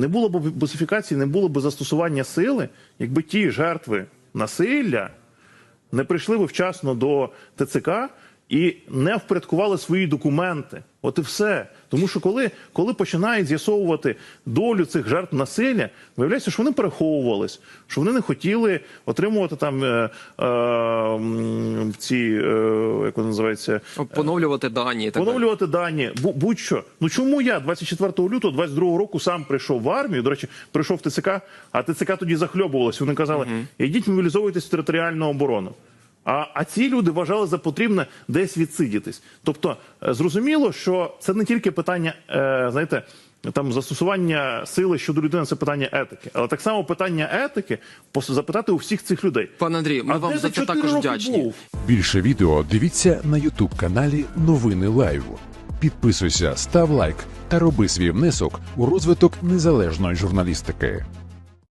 Не було б босифікації, не було б застосування сили, якби ті жертви насилля не прийшли би вчасно до ТЦК і не впорядкували свої документи. От і все. Тому що коли, коли починають з'ясовувати долю цих жертв насилля, виявляється, що вони переховувались, що вони не хотіли отримувати там е, е, ці, е, як вони називаються, Поновлювати дані так поновлювати дані, бу- будь-що. Ну чому я 24 лютого 22 року сам прийшов в армію? До речі, прийшов в ТЦК, а ТЦК тоді захльобувалося. Вони казали, ідіть мобілізовуйтесь в територіальну оборону. А, а ці люди вважали за потрібне десь відсидітись. Тобто, е, зрозуміло, що це не тільки питання, е, знаєте, там застосування сили щодо людини, це питання етики, але так само питання етики запитати у всіх цих людей. Пане Андрію, ми а вам за це також вдячні. був? Більше відео дивіться на Ютуб каналі Новини Лайв. Підписуйся, став лайк та роби свій внесок у розвиток незалежної журналістики.